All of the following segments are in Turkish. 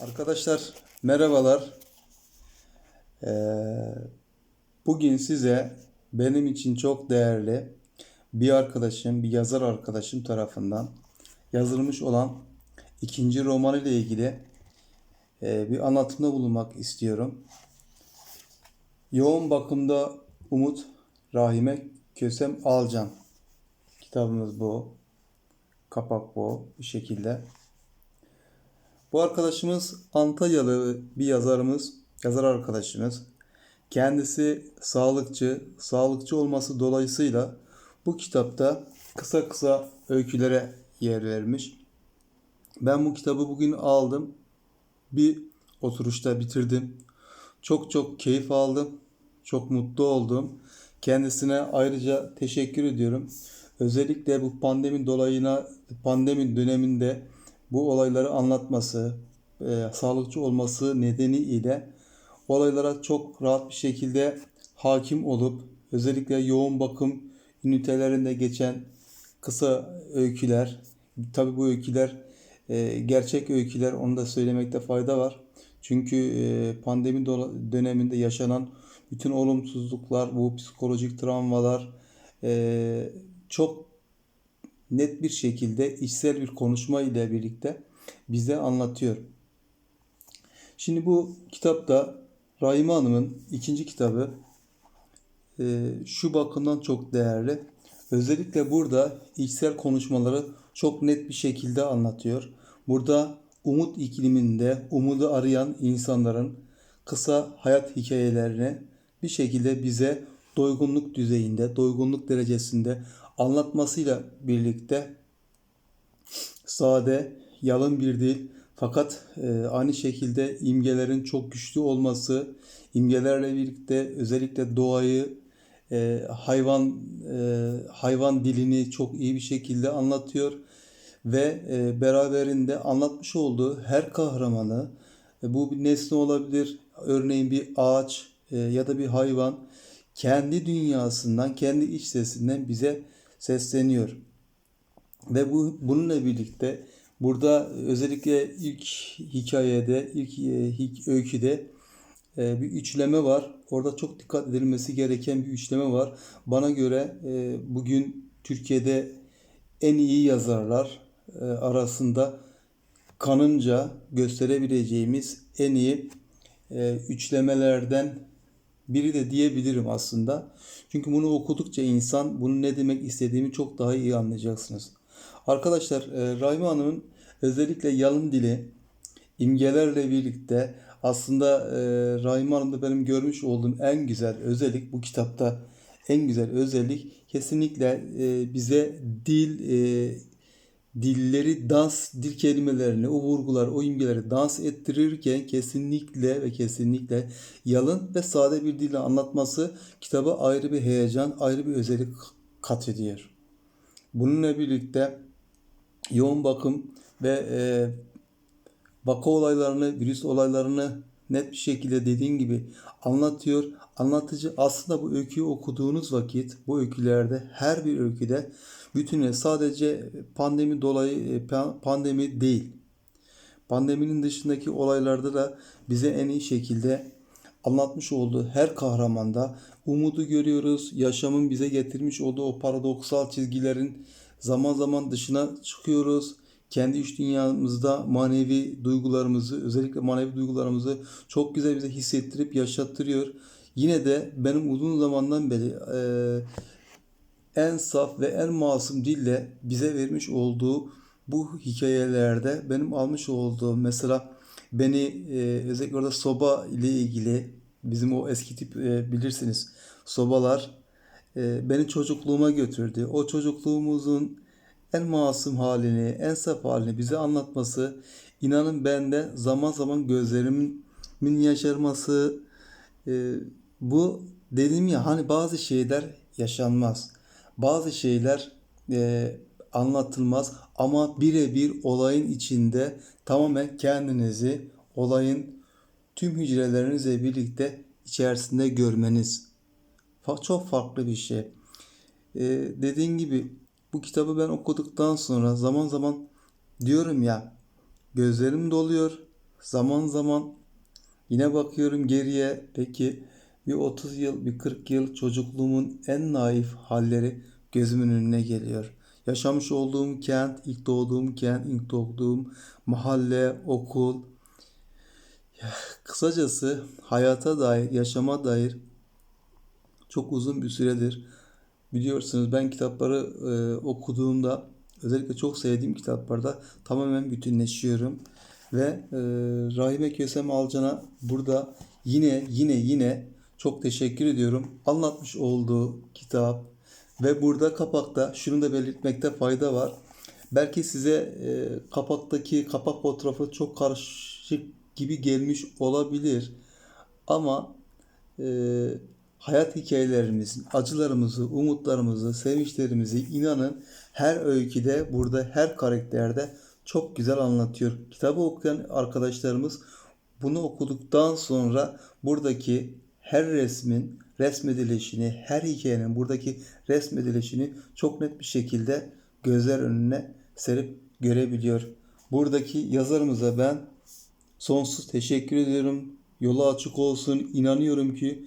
Arkadaşlar merhabalar. Ee, bugün size benim için çok değerli bir arkadaşım, bir yazar arkadaşım tarafından yazılmış olan ikinci romanı ile ilgili e, bir anlatımda bulunmak istiyorum. Yoğun bakımda Umut Rahime Kösem Alcan. Kitabımız bu. Kapak bu. Bu şekilde. Bu arkadaşımız Antalyalı bir yazarımız, yazar arkadaşımız. Kendisi sağlıkçı, sağlıkçı olması dolayısıyla bu kitapta kısa kısa öykülere yer vermiş. Ben bu kitabı bugün aldım. Bir oturuşta bitirdim. Çok çok keyif aldım. Çok mutlu oldum. Kendisine ayrıca teşekkür ediyorum. Özellikle bu pandemi dolayına pandemi döneminde bu olayları anlatması, e, sağlıkçı olması nedeniyle olaylara çok rahat bir şekilde hakim olup özellikle yoğun bakım ünitelerinde geçen kısa öyküler, tabi bu öyküler e, gerçek öyküler onu da söylemekte fayda var. Çünkü e, pandemi döneminde yaşanan bütün olumsuzluklar, bu psikolojik travmalar e, çok net bir şekilde içsel bir konuşma ile birlikte bize anlatıyor. Şimdi bu kitapta Rahime Hanım'ın ikinci kitabı e, şu bakımdan çok değerli. Özellikle burada içsel konuşmaları çok net bir şekilde anlatıyor. Burada umut ikliminde umudu arayan insanların kısa hayat hikayelerini bir şekilde bize doygunluk düzeyinde, doygunluk derecesinde anlatmasıyla birlikte sade, yalın bir dil. Fakat e, aynı şekilde imgelerin çok güçlü olması, imgelerle birlikte özellikle doğayı, e, hayvan e, hayvan dilini çok iyi bir şekilde anlatıyor ve e, beraberinde anlatmış olduğu her kahramanı e, bu bir nesne olabilir, örneğin bir ağaç e, ya da bir hayvan kendi dünyasından, kendi iç sesinden bize sesleniyor. Ve bu bununla birlikte burada özellikle ilk hikayede, ilk e, öyküde e, bir üçleme var. Orada çok dikkat edilmesi gereken bir üçleme var. Bana göre e, bugün Türkiye'de en iyi yazarlar arasında kanınca gösterebileceğimiz en iyi üçlemelerden biri de diyebilirim aslında. Çünkü bunu okudukça insan bunun ne demek istediğimi çok daha iyi anlayacaksınız. Arkadaşlar e, Rahime Hanım'ın özellikle yalın dili imgelerle birlikte aslında e, Rahime Hanım'da benim görmüş olduğum en güzel özellik bu kitapta en güzel özellik kesinlikle e, bize dil e, dilleri dans, dil kelimelerini, o vurgular, o imgeleri dans ettirirken kesinlikle ve kesinlikle yalın ve sade bir dille anlatması kitaba ayrı bir heyecan, ayrı bir özellik kat ediyor. Bununla birlikte yoğun bakım ve e, vaka olaylarını, virüs olaylarını net bir şekilde dediğin gibi anlatıyor. Anlatıcı aslında bu öyküyü okuduğunuz vakit bu öykülerde her bir öyküde bütününe sadece pandemi dolayı e, pandemi değil. Pandeminin dışındaki olaylarda da bize en iyi şekilde anlatmış olduğu her kahramanda umudu görüyoruz. Yaşamın bize getirmiş olduğu o paradoksal çizgilerin zaman zaman dışına çıkıyoruz. Kendi iç dünyamızda manevi duygularımızı, özellikle manevi duygularımızı çok güzel bize hissettirip yaşattırıyor. Yine de benim uzun zamandan beri e, en saf ve en masum dille bize vermiş olduğu bu hikayelerde benim almış olduğum mesela beni e, özellikle orada soba ile ilgili bizim o eski tip e, bilirsiniz sobalar e, beni çocukluğuma götürdü. O çocukluğumuzun en masum halini, en saf halini bize anlatması inanın bende zaman zaman gözlerimin yaşarması e, bu dedim ya hani bazı şeyler yaşanmaz. Bazı şeyler e, anlatılmaz ama birebir olayın içinde tamamen kendinizi olayın tüm hücrelerinizle birlikte içerisinde görmeniz. Çok farklı bir şey. Ee, dediğin gibi bu kitabı ben okuduktan sonra zaman zaman diyorum ya gözlerim doluyor. Zaman zaman yine bakıyorum geriye peki bir 30 yıl, bir 40 yıl çocukluğumun en naif halleri gözümün önüne geliyor. Yaşamış olduğum kent, ilk doğduğum kent, ilk doğduğum mahalle, okul. Kısacası hayata dair, yaşama dair çok uzun bir süredir biliyorsunuz ben kitapları e, okuduğumda özellikle çok sevdiğim kitaplarda tamamen bütünleşiyorum ve e, Rahime Kösem Alcan'a burada yine yine yine çok teşekkür ediyorum. Anlatmış olduğu kitap ve burada kapakta şunu da belirtmekte fayda var. Belki size e, kapaktaki kapak fotoğrafı çok karışık gibi gelmiş olabilir. Ama e, hayat hikayelerimiz, acılarımızı, umutlarımızı, sevinçlerimizi inanın her öyküde, burada her karakterde çok güzel anlatıyor. Kitabı okuyan arkadaşlarımız bunu okuduktan sonra buradaki her resmin resmedilişini, her hikayenin buradaki resmedilişini çok net bir şekilde gözler önüne serip görebiliyor. Buradaki yazarımıza ben sonsuz teşekkür ediyorum. Yolu açık olsun. İnanıyorum ki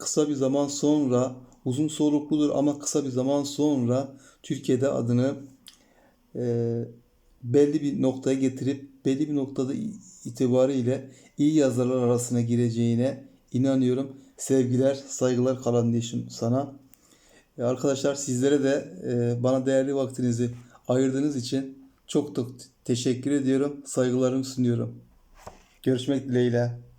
kısa bir zaman sonra uzun solukludur ama kısa bir zaman sonra Türkiye'de adını e, belli bir noktaya getirip belli bir noktada itibariyle iyi yazarlar arasına gireceğine inanıyorum. Sevgiler, saygılar kardeşim sana. E, Arkadaşlar sizlere de e, bana değerli vaktinizi ayırdığınız için çok çok teşekkür ediyorum. Saygılarımı sunuyorum. Görüşmek dileğiyle.